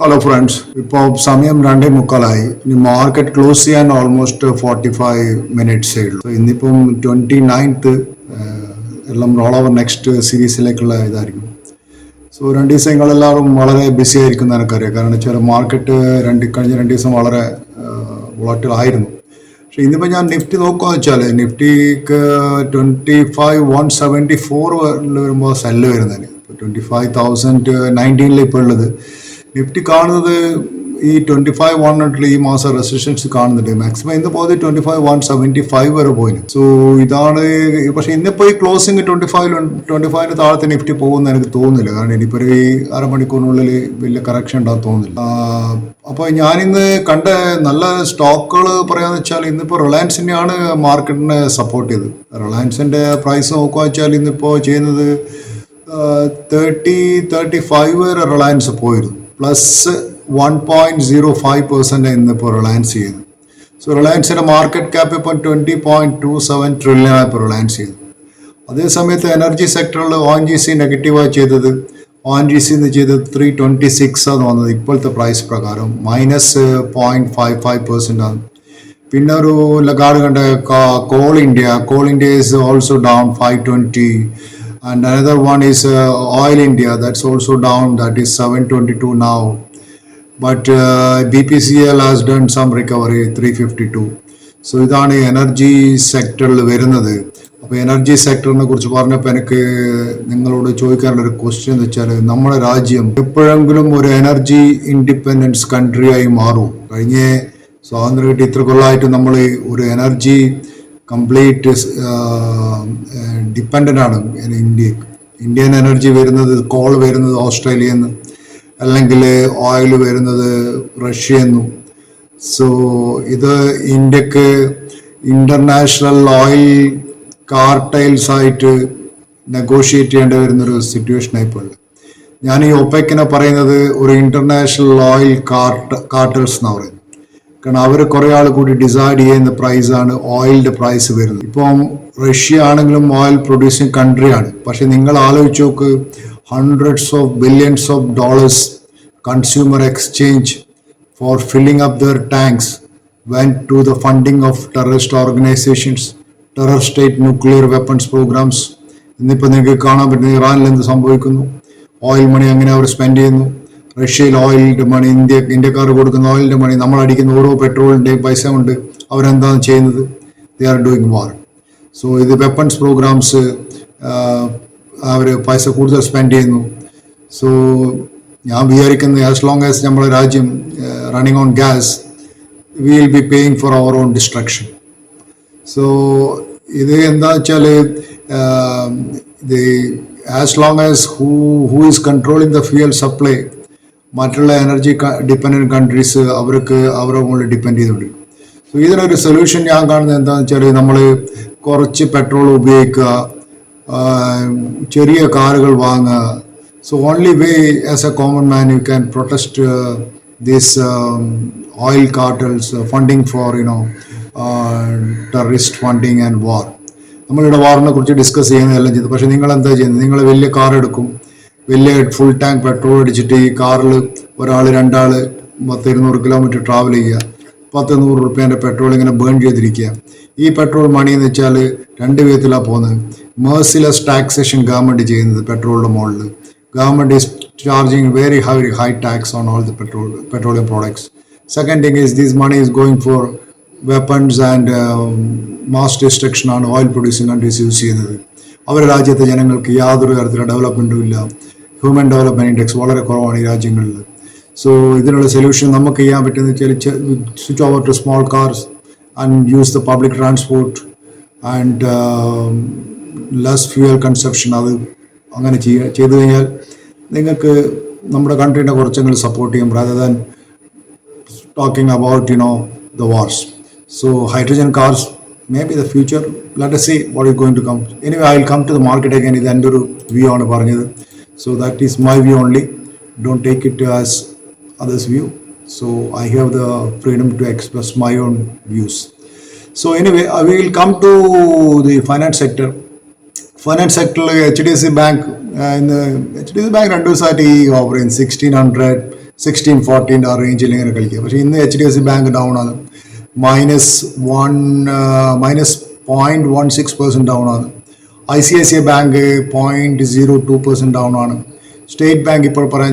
Hello friends ഇപ്പോൾ സമയം രണ്ടേ മുക്കാലായി. ഇനി മാർക്കറ്റ് ക്ലോസ് ചെയ്യാൻ ഓൾമോസ്റ്റ് ഫോർട്ടി ഫൈവ് മിനിറ്റ്സേ ഉള്ളൂ. ഇന്നിപ്പം ട്വന്റി നയൻത്ത് എല്ലാം റോൾ ഓവർ നെക്സ്റ്റ് സീരീസിലേക്കുള്ള ഇതായിരിക്കും. സോ രണ്ട് ദിവസം നിങ്ങളെല്ലാവരും വളരെ ബിസി ആയിരിക്കും എനിക്കറിയാം കാരണം വെച്ചാൽ മാർക്കറ്റ് രണ്ട് കഴിഞ്ഞ രണ്ട് ദിവസം വളരെ വോളറ്റിൽ ആയിരുന്നു. പക്ഷെ ഇന്നിപ്പോൾ ഞാൻ നിഫ്റ്റി നോക്കുക വെച്ചാൽ നിഫ്റ്റിക്ക് twenty five one seventy four വരുമ്പോൾ സെല്ല് വരുന്നതിന് ട്വന്റി ഫൈവ് തൗസൻഡ് നയന്റീനിൽ ഇപ്പോൾ ഉള്ളത്. നിഫ്റ്റി കാണുന്നത് ഈ ട്വന്റി ഫൈവ് വൺ ഹൺഡ്രഡിൽ ഈ മാസം റെസിസ്റ്റൻസ് കാണുന്നുണ്ട് മാക്സിമം ഇന്ന് പോയത് twenty five one seventy five വരെ പോയിന്. സോ ഇതാണ് പക്ഷേ ഇന്നിപ്പോൾ ഈ ക്ലോസിംഗ് ട്വന്റി ഫൈവ് ട്വന്റി ഫൈവിന് താഴത്തെ നിഫ്റ്റി പോകുമെന്ന് എനിക്ക് തോന്നുന്നില്ല. കാരണം ഇനിയിപ്പോൾ ഒരു അരമണിക്കൂറിനുള്ളിൽ വലിയ കറക്ഷൻ ഉണ്ടാകും തോന്നുന്നില്ല. അപ്പോൾ ഞാനിന്ന് കണ്ട നല്ല സ്റ്റോക്കുകൾ പറയാന്ന് വെച്ചാൽ ഇന്നിപ്പോൾ റിലയൻസിനെയാണ് മാർക്കറ്റിനെ സപ്പോർട്ട് ചെയ്തത്. റിലയൻസിന്റെ പ്രൈസ് നോക്കുക വെച്ചാൽ ഇന്നിപ്പോൾ ചെയ്യുന്നത് തേർട്ടി തേർട്ടി ഫൈവ് വരെ റിലയൻസ് പോയിരുന്നു. Plus one point zero five percent ഇന്നിപ്പോൾ റിലയൻസ് ചെയ്തു സോ റിലയൻസിന്റെ മാർക്കറ്റ് ക്യാപ് ഇപ്പോൾ twenty point two seven trillion ഇപ്പോൾ റിലയൻസ് ചെയ്തു അതേസമയത്ത് എനർജി സെക്ടറിൽ ഒ എൻ ജി സി നെഗറ്റീവായി ചെയ്തത്. ഒ എൻ ജി സി എന്ന് ചെയ്തത് ത്രീ ട്വന്റി സിക്സ് ആണ് വന്നത് ഇപ്പോഴത്തെ പ്രൈസ് പ്രകാരം minus point five five percent ആണ്. പിന്നെ ഒരു ലഗാഡ് കണ്ട Coal India Coal India is also down five twenty and another one is uh, oil india that's also down that is 722 now. But uh, bpcl has done some recovery 352 so ഇതാണ് energy സെക്ടറിൽ വരുന്നത്. അപ്പോൾ energy സെക്ടറിനെ കുറിച്ച് പറഞ്ഞപ്പോൾ എനിക്ക് നിങ്ങളോട് ചോദിക്കാനുള്ള ഒരു ക്വസ്റ്റ്യൻ എന്ന് വെച്ചാൽ നമ്മുടെ രാജ്യം എപ്പോഴെങ്കിലും ഒരു എനർജി ഇൻഡിപെൻഡൻസ് കൺട്രിയായി മാറും. കഴിഞ്ഞ സ്വാതന്ത്ര്യം കിട്ടി ഇത്ര കൊള്ളായിട്ട് നമ്മൾ ഒരു എനർജി കംപ്ലീറ്റ് ഡിപ്പെൻഡന്റ് ആണ് ഇന്ത്യ ഇന്ത്യൻ എനർജി വരുന്നത് കോൾ വരുന്നത് ഓസ്ട്രേലിയയിൽ നിന്ന് അല്ലെങ്കിൽ ഓയിൽ വരുന്നത് റഷ്യയിൽ നിന്നും സോ ഇത് ഇന്ത്യയ്ക്ക് ഇന്റർനാഷണൽ ഓയിൽ കാർട്ടൈൽസ് ആയിട്ട് നെഗോഷിയേറ്റ് ചെയ്യേണ്ടി വരുന്നൊരു സിറ്റുവേഷൻ ഇപ്പോൾ ഞാൻ ഈ ഒപ്പയ്ക്കിനെ പറയുന്നത് ഒരു ഇന്റർനാഷണൽ ഓയിൽ കാർട്ട് കാർട്ടൽസ് എന്നാണ് പറയുന്നത്. കാരണം അവർ കുറേ ആൾ കൂടി ഡിസൈഡ് ചെയ്യുന്ന പ്രൈസാണ് ഓയിലിന്റെ പ്രൈസ് വരുന്നത്. ഇപ്പം റഷ്യ ആണെങ്കിലും ഓയിൽ പ്രൊഡ്യൂസിങ് കൺട്രി ആണ്. പക്ഷെ നിങ്ങൾ ആലോചിച്ച് നോക്ക് hundreds of billions of dollars consumer exchange for filling up their tanks went to the funding of terrorist organisations terror state nuclear weapons programmes ഇന്നിപ്പോൾ നിങ്ങൾക്ക് കാണാൻ പറ്റുന്ന ഇറാനിൽ എന്ത് സംഭവിക്കുന്നു? ഓയിൽ മണി അങ്ങനെ അവർ സ്പെൻഡ് ചെയ്യുന്നു? റഷ്യയിൽ ഓയിലിന്റെ മണി ഇന്ത്യ ഇന്ത്യക്കാർ കൊടുക്കുന്ന ഓയിലിന്റെ മണി നമ്മൾ അടിക്കുന്ന ഓരോ പെട്രോളിന്റെയും പൈസ കൊണ്ട് അവരെന്താണ് ചെയ്യുന്നത്? They are doing war so ഇത് വെപ്പൺസ് പ്രോഗ്രാംസ് അവർ പൈസ കൂടുതൽ സ്പെൻഡ് ചെയ്യുന്നു. സോ ഞാൻ വിചാരിക്കുന്നത് ആസ് ലോങ് ആസ് നമ്മുടെ രാജ്യം running on gas will be paying for their own destruction so ഇത് എന്താ വെച്ചാൽ as long as who who is controlling the fuel supply മറ്റുള്ള എനർജി ഡിപ്പെൻഡന്റ് കൺട്രീസ് അവർക്ക് അവരുടെ മുകളിൽ ഡിപ്പെൻഡ് ചെയ്തുകൊണ്ട്. സോ ഇതിനൊരു സൊല്യൂഷൻ ഞാൻ കാണുന്നത് എന്താണെന്ന് വെച്ചാൽ നമ്മൾ കുറച്ച് പെട്രോൾ ഉപയോഗിക്കുക ചെറിയ കാറുകൾ വാങ്ങുക. So only way as a common man you can protest these oil cartels funding for you know terrorist funding and war നമ്മളിവിടെ വാറിനെ കുറിച്ച് ഡിസ്കസ് ചെയ്യുന്നതെല്ലാം ചെയ്തു. പക്ഷേ നിങ്ങൾ എന്താ ചെയ്യുന്നത്? നിങ്ങൾ വലിയ കാർ എടുക്കും. വലിയ ഫുൾ ടാങ്ക് പെട്രോൾ അടിച്ചിട്ട് ഈ കാറിൽ ഒരാൾ രണ്ടാൾ പത്ത് ഇരുന്നൂറ് കിലോമീറ്റർ ട്രാവൽ ചെയ്യുക. പത്ത് നൂറ് റുപ്യേന്റെ പെട്രോൾ ഇങ്ങനെ ബേൺ ചെയ്തിരിക്കുക. ഈ പെട്രോൾ മണി എന്ന് വെച്ചാൽ രണ്ട് വിധത്തിലാണ് പോകുന്നത് മേഴ്സിലെസ് ടാക്സേഷൻ ഗവൺമെന്റ് ചെയ്യുന്നത് പെട്രോളിന്റെ മുകളിൽ government is charging very high high tax on all the petrol petroleum products second thing is these money is going for weapons and mass destruction ആണ് ഓയിൽ പ്രൊഡ്യൂസിങ് കൺട്രീസ് യൂസ് ചെയ്യുന്നത്. അവരുടെ രാജ്യത്തെ ജനങ്ങൾക്ക് യാതൊരു തരത്തിലുള്ള ഡെവലപ്മെന്റും ഇല്ല. ഹ്യൂമൻ ഡെവലപ്മെന്റ് ഇൻഡെക്സ് വളരെ കുറവാണ് ഈ രാജ്യങ്ങളിൽ. സോ ഇതിനുള്ള സൊല്യൂഷൻ നമുക്ക് ചെയ്യാൻ പറ്റുന്ന വെച്ചാൽ switch over to small cars and use the public transport and less fuel consumption അത് അങ്ങനെ ചെയ്യുക ചെയ്തു കഴിഞ്ഞാൽ നിങ്ങൾക്ക് നമ്മുടെ കൺട്രീനെ കുറച്ചെങ്കിലും സപ്പോർട്ട് ചെയ്യും rather than talking about you know the wars so hydrogen cars may be the future let us see what going to come. Anyway i will come to the market again. ഇത് എന്റെ ഒരു view ആണ് പറഞ്ഞത്. So that is my view only. Don't take it as others view. So i have the freedom to express my own views. So anyway i will come to the finance sector. Finance സെക്ടറിൽ H D F C bank ഇന്ന് H D F C bank രണ്ട് ദിവസമായിട്ട് ഈ offer ചെയ്യുന്നത് sixteen hundred sixteen fourteen ആ റേഞ്ചിൽ ഇങ്ങനെ കളിക്കുക. പക്ഷേ ഇന്ന് H D F C bank down ആണ്. Minus one minus point one six percent down ആണ്. I C I C I bank point zero two percent down ആണ്. സ്റ്റേറ്റ് ബാങ്ക് ഇപ്പോൾ പറയാൻ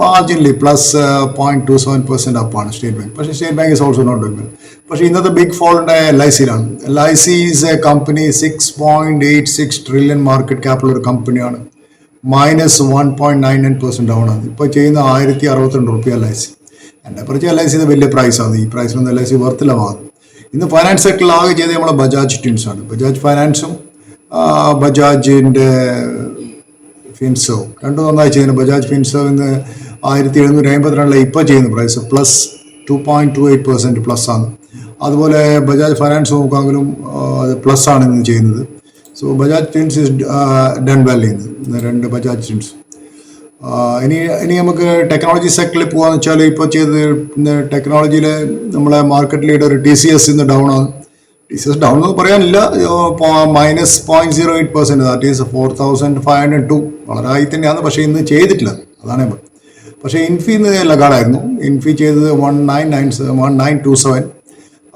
marginally plus point two seven percent അപ്പാണ് state bank പക്ഷേ state bank is also not doing പക്ഷേ ഇന്നത്തെ big ഫോളിന്റെ L I സിയിലാണ് L I C is a company six point eight six trillion market ക്യാപ്പുള്ള ഒരു കമ്പനിയാണ് minus one point nine nine percent down ആണ്. ഇപ്പോൾ ചെയ്യുന്ന ആയിരത്തി അറുപത്തിരണ്ട് റുപ്യ എൽ ഐ സി എന്റെ പറിച്ച് എൽ ഐ സിയുടെ വലിയ പ്രൈസാണ് ഈ പ്രൈസിനൊന്നും എൽ ഐ സി വർത്തില്ല വാങ്ങും ഇന്ന് ഫൈനാൻസ് സെക്ടറിൽ ആകെ ചെയ്ത് നമ്മളെ ബജാജ് ആണ്. ബജാജ് ഫൈനാൻസും ബജാജിന്റെ ഫിൻസോ രണ്ടും നന്നായി ചെയ്യുന്നു. ബജാജ് ഫിൻസോ ഇന്ന് ആയിരത്തി എഴുന്നൂറ്റി അമ്പത്തിരണ്ടിലെ ഇപ്പോൾ ചെയ്യുന്ന price plus two point two eight percent plus ആണ്. അതുപോലെ ബജാജ് ഫൈനാൻസ് നോക്കാമെങ്കിലും പ്ലസ് ആണ് ഇന്ന് ചെയ്യുന്നത്. So Bajaj twins is done well ഇന്ന്. രണ്ട് ബജാജ് ട്വിൻസ് ഇനി ഇനി നമുക്ക് ടെക്നോളജി സെക്ടറിൽ പോകാന്ന് വെച്ചാൽ ഇപ്പോൾ ചെയ്ത് ടെക്നോളജിയിൽ നമ്മളെ market leader T C S ഇന്ന് ഡൗൺ ആണ്. ടി സി എസ് ഡൗൺ എന്ന് പറയാനില്ല. Minus point zero eight percent that is four thousand five hundred two വളരെ ആയി തന്നെയാണ്. പക്ഷേ ഇന്ന് ചെയ്തിട്ടില്ല. അതാണ്. പക്ഷേ ഇൻഫി ഇന്ന് ലഗാഡായിരുന്നു ഇൻഫി ചെയ്തത് one nine nine one nine two seven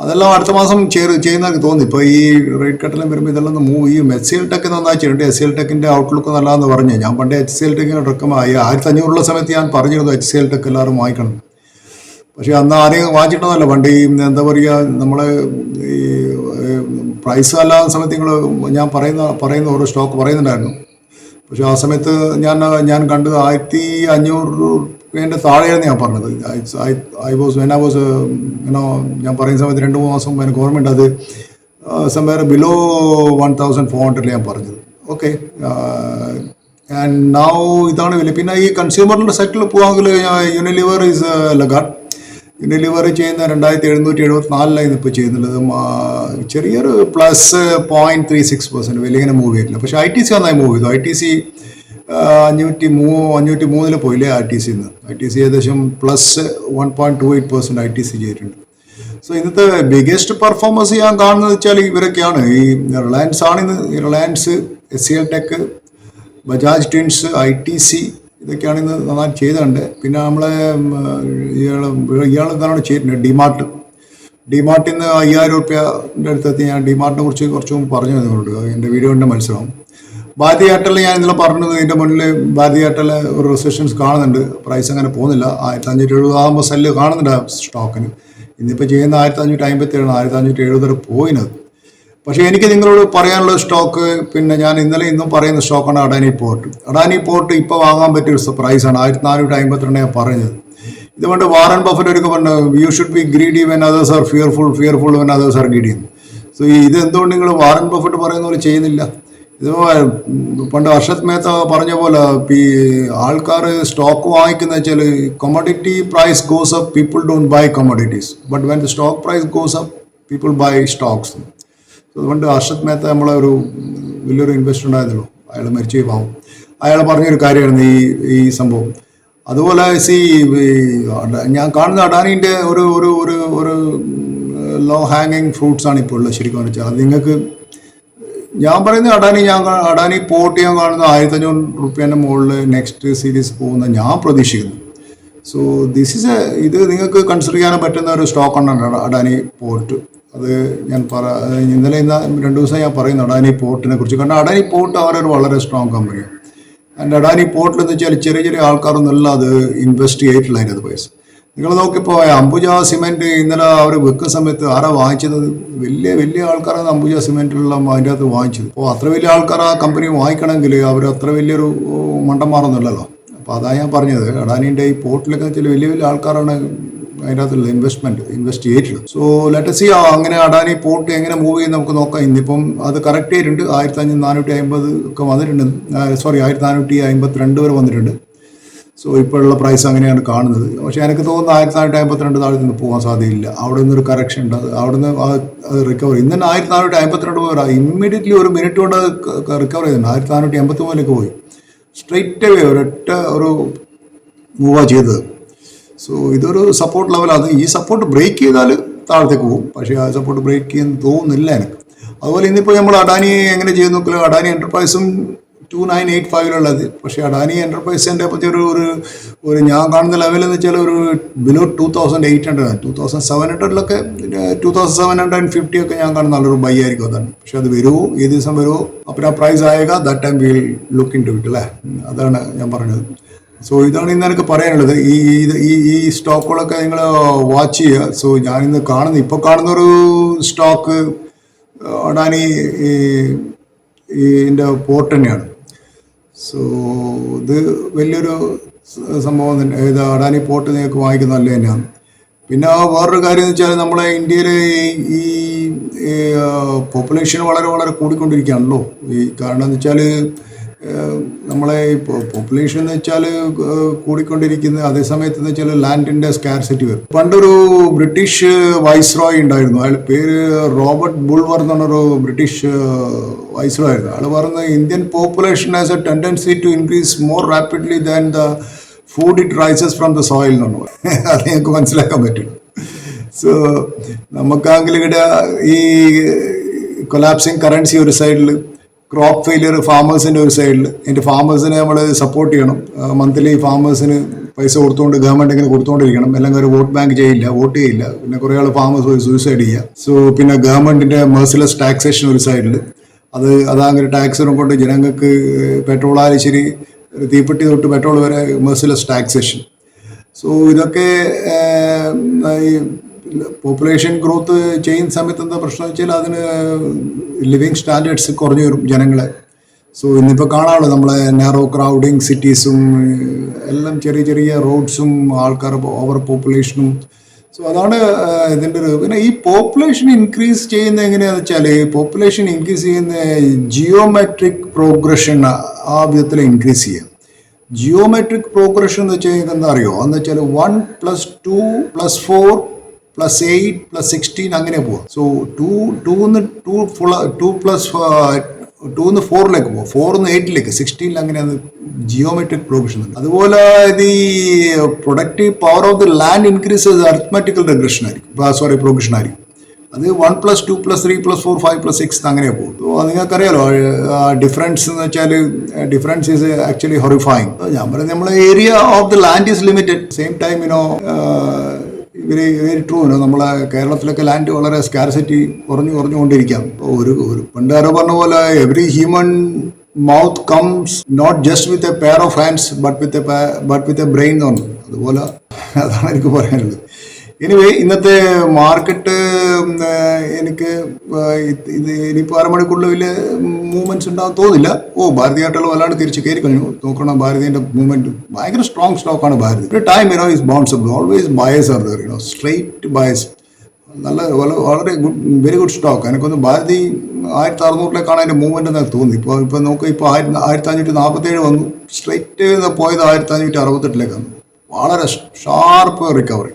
അതെല്ലാം അടുത്ത മാസം ചെയ്ത് ചെയ്യുന്നതെന്ന് തോന്നി. ഇപ്പോൾ ഈ റേറ്റ് കട്ടെല്ലാം വരുമ്പോൾ ഇതെല്ലാം മൂവ് ചെയ്യും. എസ് സി എൽ ടെക് നന്നായി ചെയ്തിട്ടുണ്ട് എസ് സി എൽ ടെക്കിന്റെ ഔട്ട്ലുക്ക് നല്ലതെന്ന് പറഞ്ഞു. ഞാൻ പണ്ട് എച്ച് സി എൽ ടെക്കിന് റെക്കമായി ആയിരത്തി അഞ്ഞൂറുള്ള സമയത്ത് ഞാൻ പറഞ്ഞിരുന്നു എച്ച് സി എൽ ടെക് എല്ലാവരും വാങ്ങിക്കണം. പക്ഷേ അന്ന് ആരെയും വാങ്ങിച്ചിട്ടൊന്നുമല്ല. പണ്ട് ഈ എന്താ പറയുക നമ്മൾ ഈ പ്രൈസ് അല്ലാത്ത സമയത്ത് നിങ്ങൾ ഞാൻ പറയുന്ന പറയുന്ന ഓരോ സ്റ്റോക്ക് പറയുന്നുണ്ടായിരുന്നു. പക്ഷേ ആ സമയത്ത് ഞാൻ ഞാൻ കണ്ടത് ആയിരത്തി അഞ്ഞൂറ് രൂപേന്റെ താഴെയാണ് ഞാൻ പറഞ്ഞത്. I was when I was you know ഞാൻ പറയുന്ന സമയത്ത് രണ്ട് മൂന്ന് മാസം എനിക്ക് ഓർമ്മയുണ്ട് അത് somewhere below one thousand four ഹൺഡ്രഡിൽ ഞാൻ പറഞ്ഞത്. ഓക്കെ ആൻഡ് നൗ ഇതാണ് വില. പിന്നെ ഈ കൺസ്യൂമറിന്റെ സെറ്റിൽ പോകാമെങ്കിൽ യൂണിലിവർ ഈസ് ലഗാട്ട് യൂണിലിവർ ചെയ്യുന്ന രണ്ടായിരത്തി എഴുന്നൂറ്റി എഴുപത്തി നാലിലായിരുന്നു ഇപ്പോൾ ചെയ്യുന്നുള്ളത് ചെറിയൊരു plus point three six percent വലിയ ഇങ്ങനെ മൂവ് ചെയ്തിട്ടില്ല. പക്ഷേ ഐ ടി സി നന്നായി മൂവ് ചെയ്തു. ഐ ടി സി അഞ്ഞൂറ്റി മൂ അഞ്ഞൂറ്റി മൂന്നിൽ പോയില്ലേ ഐ ടി സി നിന്ന് ഐ ടി സി ഏകദേശം plus one point two eight percent I T C ചെയ്തിട്ടുണ്ട്. സോ ഇന്നത്തെ ബിഗസ്റ്റ് പെർഫോമൻസ് ഞാൻ കാണുന്നത് വെച്ചാൽ ഇവരൊക്കെയാണ്. ഈ റിലയൻസ് ആണ് ഇന്ന് Reliance S C L tech Bajaj twins I T C ഇതൊക്കെയാണ് ഇന്ന് നന്നായിട്ട് ചെയ്തിട്ടുണ്ട്. പിന്നെ നമ്മളെ ഇയാൾ ഇയാൾ എന്താണ് ചെയ്തിട്ടുണ്ട് ഡിമാർട്ട് ഡിമാർട്ടിൽ നിന്ന് അയ്യായിരം റുപ്യന്റെ അടുത്തെത്തി. ഞാൻ ഡിമാർട്ടിനെ കുറിച്ച് കുറച്ച് പറഞ്ഞു നിങ്ങളോട് എന്റെ വീഡിയോന്റെ മനസ്സിലാവും. ഭാരതി ഞാൻ ഇന്നലെ പറഞ്ഞത് ഇതിന്റെ മുന്നിൽ ഭാരതി ഒരു റെസിസ്റ്റൻസ് കാണുന്നുണ്ട്. പ്രൈസ് അങ്ങനെ പോകുന്നില്ല. ആയിരത്തി അഞ്ഞൂറ്റി എഴുപതാകുമ്പോൾ സെല്ല് കാണുന്നുണ്ട് ആ സ്റ്റോക്കിന് ഇന്നിപ്പോൾ ചെയ്യുന്ന ആയിരത്തി അഞ്ഞൂറ്റി അമ്പത്തി ഏഴാണ് ആയിരത്തി അഞ്ഞൂറ്റി എഴുപത് പോയിനത്. പക്ഷേ എനിക്ക് നിങ്ങളോട് പറയാനുള്ള സ്റ്റോക്ക് പിന്നെ ഞാൻ ഇന്നലെ ഇന്നും പറയുന്ന സ്റ്റോക്കാണ് അഡാനി പോർട്ട് അഡാനി പോർട്ട് ഇപ്പോൾ വാങ്ങാൻ പറ്റിയ ഒരു പ്രൈസാണ് ആയിരത്തി നാനൂറ്റി അമ്പത്തിരണ്ട് ഞാൻ പറഞ്ഞത്. ഇതുകൊണ്ട് വാറൻ ബഫറ്റ് ഒരു പറഞ്ഞു you should be greedy when others are fearful fearful when others are greedy so ഇത് എന്തുകൊണ്ട് നിങ്ങൾ വാറൻ ബഫറ്റ് പറയുന്ന പോലെ ചെയ്യുന്നില്ല? പണ്ട് അർഷത് മേത്ത പറഞ്ഞ പോലെ ഈ ആൾക്കാർ സ്റ്റോക്ക് വാങ്ങിക്കുന്ന വെച്ചാൽ commodity price goes up people don't buy commodities but when the stock price goes up people buy stocks അതുകൊണ്ട് അർഷത് മേത്ത നമ്മളെ ഒരു വലിയൊരു ഇൻവെസ്റ്റർ ഉണ്ടായിരുന്നല്ലോ. അയാൾ മരിച്ചു പാവം. അയാൾ പറഞ്ഞൊരു കാര്യമായിരുന്നു ഈ ഈ സംഭവം. അതുപോലെ സി ഞാൻ കാണുന്ന അഡാനിന്റെ ഒരു ഒരു ഒരു ഒരു ലോ ഹാങ്ങിങ് ഫ്രൂട്ട്സ് ആണ് ഇപ്പോൾ ഉള്ളത് ശരിക്കും വെച്ചാൽ. അത് നിങ്ങൾക്ക് ഞാൻ പറയുന്നത് അഡാനി ഞാൻ അഡാനി പോർട്ട് ഞാൻ കാണുന്ന ആയിരത്തി അഞ്ഞൂറ് റുപ്യേന്റെ മുകളിൽ നെക്സ്റ്റ് സീരീസ് പോകുന്ന ഞാൻ പ്രതീക്ഷിക്കുന്നു. സോ ദിസ് ഇസ് എ ഇത് നിങ്ങൾക്ക് കൺസിഡർ ചെയ്യാൻ പറ്റുന്ന ഒരു സ്റ്റോക്ക് ഉണ്ടാണ് അഡാനി പോർട്ട്. അത് ഞാൻ പറ ഇന്നലെ ഇന്ന് രണ്ട് ദിവസം ഞാൻ പറയുന്നു അഡാനി പോർട്ടിനെ കുറിച്ച്. കാരണം അഡാനി പോർട്ട് അവരൊരു വളരെ സ്ട്രോങ് കമ്പനിയാണ് ആൻഡ് അഡാനി പോർട്ടിൽ എന്ന് വെച്ചാൽ ചെറിയ ചെറിയ ആൾക്കാരൊന്നുമല്ല അത് ഇൻവെസ്റ്റ് ചെയ്തിട്ടില്ല അതിന്റെ പൈസ. നിങ്ങൾ നോക്കിപ്പോൾ അംബുജ സിമെന്റ് ഇന്നലെ അവർ വെക്കുന്ന സമയത്ത് ആരാ വാങ്ങിച്ചത്? വലിയ വലിയ ആൾക്കാരാണ് അംബുജ സിമെന്റിലുള്ള അതിന്റെ അകത്ത് വാങ്ങിച്ചത്. അപ്പോൾ അത്ര വലിയ ആൾക്കാർ ആ കമ്പനി വാങ്ങിക്കണമെങ്കിൽ അവർ അത്ര വലിയൊരു മണ്ടന്മാരൊന്നുമല്ലല്ലോ അപ്പോൾ അതാണ് ഞാൻ പറഞ്ഞത്. അഡാനിന്റെ ഈ പോർട്ടിലൊക്കെ വെച്ചാൽ വലിയ വലിയ ആൾക്കാരാണ് അതിന്റെ അകത്തുള്ള ഇൻവെസ്റ്റ്മെന്റ് ഇൻവെസ്റ്റ് ചെയ്തിട്ടുള്ളത് സോ ലെറ്റസ് സി അങ്ങനെ അഡാനി പോർട്ട് എങ്ങനെ മൂവ് ചെയ്യുന്ന നമുക്ക് നോക്കാം. ഇന്നിപ്പം അത് കറക്റ്റ് ചെയ്തിട്ടുണ്ട് ആയിരത്തി അഞ്ഞൂറ് നാനൂറ്റി അമ്പത് ഒക്കെ വന്നിട്ടുണ്ട്. സോറി ആയിരത്തി നാനൂറ്റി അമ്പത്തി രണ്ട് വരെ വന്നിട്ടുണ്ട്. സോ ഇപ്പോഴുള്ള പ്രൈസ് അങ്ങനെയാണ് കാണുന്നത്. പക്ഷെ എനിക്ക് തോന്നുന്നത് ആയിരത്തി നാനൂറ്റി അമ്പത്തിരണ്ട് താഴെ നിന്ന് പോകാൻ സാധ്യതയില്ല. അവിടെ നിന്നൊരു കറക്ഷൻ ഉണ്ട്. അവിടെ നിന്ന് അത് റിക്കവർ ഇന്ന് തന്നെ ആയിരത്തി നാനൂറ്റി അമ്പത്തിരണ്ട് പോയി ഇമ്മീഡിയറ്റ്ലി ഒരു മിനിറ്റ് കൊണ്ട് അത് റിക്കവർ ചെയ്തിട്ടുണ്ട് ആയിരത്തി നാനൂറ്റി എൺപത്തി മൂന്നിലേക്ക് പോയി. സ്ട്രെയിറ്റ് അവേ ഒരൊറ്റ ഒരു മൂവാണ് ചെയ്തത്. സോ ഇതൊരു സപ്പോർട്ട് ലെവലാണ് ഈ സപ്പോർട്ട് ബ്രേക്ക് ചെയ്താൽ താഴത്തേക്ക് പോകും. പക്ഷേ ആ സപ്പോർട്ട് ബ്രേക്ക് ചെയ്യാൻ തോന്നുന്നില്ല എനിക്ക്. അതുപോലെ ഇന്നിപ്പോൾ നമ്മൾ അഡാനി എങ്ങനെ ചെയ്യുന്നു അഡാനി എന്റർപ്രൈസും ടു നയൻ എയ്റ്റ് ഫൈവിലുള്ളത് പക്ഷേ അഡാനി എന്റർപ്രൈസിന്റെ പറ്റി ഒരു ഒരു ഒരു ഞാൻ കാണുന്ന ലെവൽ എന്ന് വെച്ചാൽ ഒരു below two thousand eight hundred two thousand seven ഹൺഡ്രഡിലൊക്കെ two thousand seven hundred and fifty ഒക്കെ ഞാൻ കാണുന്ന നല്ലൊരു ബൈ ആയിരിക്കും അതാണ്. പക്ഷെ അത് വരുമോ ഏത് ദിവസം വരുമോ അപ്പം ആ പ്രൈസ് ആയേക്കാം. That time will look into it അല്ലേ? അതാണ് ഞാൻ പറഞ്ഞത്. സോ ഇതാണ് ഇന്ന് എനിക്ക് പറയാനുള്ളത്. ഈ ഇത് ഈ ഈ സ്റ്റോക്കുകളൊക്കെ നിങ്ങൾ വാച്ച് ചെയ്യുക. സോ ഞാനിന്ന് കാണുന്ന ഇപ്പോൾ കാണുന്നൊരു സ്റ്റോക്ക് അഡാനി ഈ ഇതിന്റെ പോർട്ട് തന്നെയാണ്. സോ ഇത് വലിയൊരു സംഭവം തന്നെ. ഇത് അഡാനി പോർട്ട് നിങ്ങൾക്ക് വാങ്ങിക്കുന്ന നല്ല തന്നെയാണ്. പിന്നെ വേറൊരു കാര്യം എന്ന് വെച്ചാൽ നമ്മളെ ഇന്ത്യയിലെ ഈ പോപ്പുലേഷൻ വളരെ വളരെ കൂടിക്കൊണ്ടിരിക്കുകയാണല്ലോ. ഈ കാരണം എന്ന് വെച്ചാൽ നമ്മളെ പോപ്പുലേഷൻ എന്ന് വെച്ചാൽ കൂടിക്കൊണ്ടിരിക്കുന്നത് അതേസമയത്ത് എന്ന് വെച്ചാൽ ലാൻഡിന്റെ സ്കാർസിറ്റി വരും. പണ്ടൊരു ബ്രിട്ടീഷ് വൈസ്രോയ് ഉണ്ടായിരുന്നു. അയാൾ പേര് റോബർട്ട് ബുൾവർ എന്ന് പറഞ്ഞൊരു ബ്രിട്ടീഷ് വൈസ്രോയ് ആയിരുന്നു. അയാൾ പറഞ്ഞ Indian population has a tendency to increase more rapidly than the food it rises from the soil എന്ന് പറഞ്ഞു. അത് ഞങ്ങൾക്ക് മനസ്സിലാക്കാൻ പറ്റും. സോ നമുക്കാണെങ്കിൽ ഇവിടെ ഈ കൊലാപ്സിങ് കറൻസി ഒരു സൈഡിൽ ക്രോപ്പ് ഫെയിലിയർ ഫാമേഴ്സിന്റെ ഒരു സൈഡിൽ എന്റെ ഫാമേഴ്സിനെ നമ്മൾ സപ്പോർട്ട് ചെയ്യണം. മന്ത്ലി ഫാമേഴ്സിന് പൈസ കൊടുത്തുകൊണ്ട് ഗവൺമെന്റ് ഇങ്ങനെ കൊടുത്തുകൊണ്ടിരിക്കണം അല്ലെങ്കിൽ ഒരു വോട്ട് ബാങ്ക് ചെയ്യില്ല വോട്ട് ചെയ്യില്ല. പിന്നെ കുറേ ആൾ ഫാമേഴ്സ് പോയി സൂയിസൈഡ് ചെയ്യുക സോ പിന്നെ ഗവൺമെന്റിന്റെ മേഴ്സിലെസ് ടാക്സേഷൻ ഒരു സൈഡിൽ അത് അതാങ്ങനെ ടാക്സിനെ കൊണ്ട് ജനങ്ങൾക്ക് പെട്രോൾ ആയാലും ശരി തീപ്പെട്ടി തൊട്ട് പെട്രോൾ വരെ മേഴ്സിലെസ് ടാക്സേഷൻ സോ ഇതൊക്കെ പോപ്പുലേഷൻ ഗ്രോത്ത് ചെയ്യുന്ന സമയത്ത് എന്താ പ്രശ്നം വെച്ചാൽ അതിന് ലിവിങ് സ്റ്റാൻഡേർഡ്സ് കുറഞ്ഞു വരും ജനങ്ങളെ. സോ ഇന്നിപ്പോൾ കാണാമല്ലോ നമ്മളെ നാരോ ക്രൗഡിങ് സിറ്റീസും എല്ലാം ചെറിയ ചെറിയ റോഡ്സും ആൾക്കാർ ഓവർ പോപ്പുലേഷനും സോ അതാണ് ഇതിന്റെ ഒരു പിന്നെ ഈ പോപ്പുലേഷൻ ഇൻക്രീസ് ചെയ്യുന്ന എങ്ങനെയാണെന്ന് വെച്ചാൽ പോപ്പുലേഷൻ ഇൻക്രീസ് ചെയ്യുന്ന ജിയോമെട്രിക് പ്രോഗ്രഷൻ ആ വിധത്തിൽ ഇൻക്രീസ് ചെയ്യാം. ജിയോമെട്രിക് പ്രോഗ്രഷൻ എന്ന് വെച്ചാൽ എന്താ അറിയോ? എന്ന് വെച്ചാൽ one plus two plus four plus eight plus sixteen അങ്ങനെ പോവാം. സോ ടു ടൂന്ന് ടു ഫുൾ ടു പ്ലസ് ടൂന്ന് ഫോറിലേക്ക് പോകും ഫോറിന്ന് എയ്റ്റിലേക്ക് സിക്സ്റ്റീനിൽ അങ്ങനെയാണ് ജിയോമെട്രിക് പ്രോഗ്രഷൻ അതുപോലെ ഇത് ഈ productive power of the land increase arithmetical regression ആയിരിക്കും. സോറി പ്രോഗ്രഷൻ ആയിരിക്കും. അത് one plus two plus three plus four five plus six അങ്ങനെ പോകും അപ്പോൾ നിങ്ങൾക്കറിയാലോ ഡിഫറൻസ് എന്ന് വെച്ചാൽ ഡിഫറൻസ് ഈസ് ആക്ച്വലി ഹൊറിഫൈങ് ഞാൻ പറയുന്നത് നമ്മളെ area of the land is limited same time you know very very true നമ്മളെ കേരളത്തിലൊക്കെ ലാൻഡ് വളരെ സ്കാർസിറ്റി കുറഞ്ഞു കുറഞ്ഞുകൊണ്ടിരിക്കാം ഒരു ഒരു പണ്ട് ആരോ പറഞ്ഞ പോലെ every human mouth comes not just with a pair of hands but with but with a brain എന്ന് പറഞ്ഞു. അതുപോലെ അതാണ് എനിക്ക് പറയാനുള്ളത്. എനിവേ ഇന്നത്തെ മാർക്കറ്റ് എനിക്ക് ഇത് ഇനിയിപ്പോൾ അരമണിക്കൂറിൽ വലിയ മൂവ്മെന്റ്സ് ഉണ്ടാകാൻ തോന്നില്ല. ഓ ഭാരതി ആയിട്ടുള്ള വല്ലാണ്ട് തിരിച്ച് കയറി കഴിഞ്ഞു. നോക്കണം ഭാരതീന്റെ മൂവ്മെന്റ് ഭയങ്കര സ്ട്രോങ് സ്റ്റോക്കാണ് ഭാരതി ഒരു time you know is bounce always buyers are there you know straight buyers നല്ല വളരെ ഗുഡ് വെരി ഗുഡ് സ്റ്റോക്ക് എനിക്കൊന്ന് ഭാരതി ആയിരത്തി അറുന്നൂറിലേക്കാണ് അതിന്റെ മൂവ്മെന്റ് എന്ന് തോന്നി. ഇപ്പോൾ ഇപ്പോൾ നോക്കുക ഇപ്പോൾ ആയിരത്തി ആയിരത്തി അഞ്ഞൂറ്റി നാൽപ്പത്തേഴ് വന്നു. സ്ട്രെയിറ്റ് പോയത് ആയിരത്തി അഞ്ഞൂറ്റി അറുപത്തെട്ടിലേക്കാണ് വളരെ ഷാർപ്പ് റിക്കവറി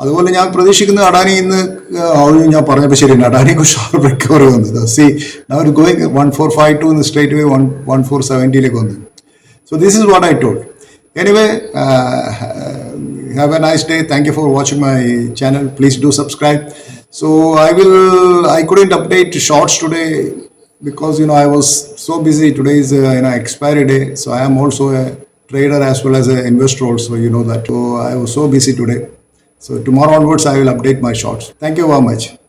അതുപോലെ ഞാൻ പ്രതീക്ഷിക്കുന്നത് അഡാനി ഇന്ന് ആ, ഞാൻ പറഞ്ഞപ്പോൾ ശരി അഡാനിക്ക് ഷാർപ്പ് റിക്കവറി വന്നത് see never going one four five two straight way one one four സെവന്റിയിലേക്ക് വന്നു so this is what I told anyway have a nice day thank you for watching my channel please do subscribe so I will I couldn't update shorts today because you know I was so busy. Today is uh, you know expiry day, so I am also a trader as well as an investor. Also, you know that. So I was so busy. So tomorrow onwards, I will update my shots. Thank you very much.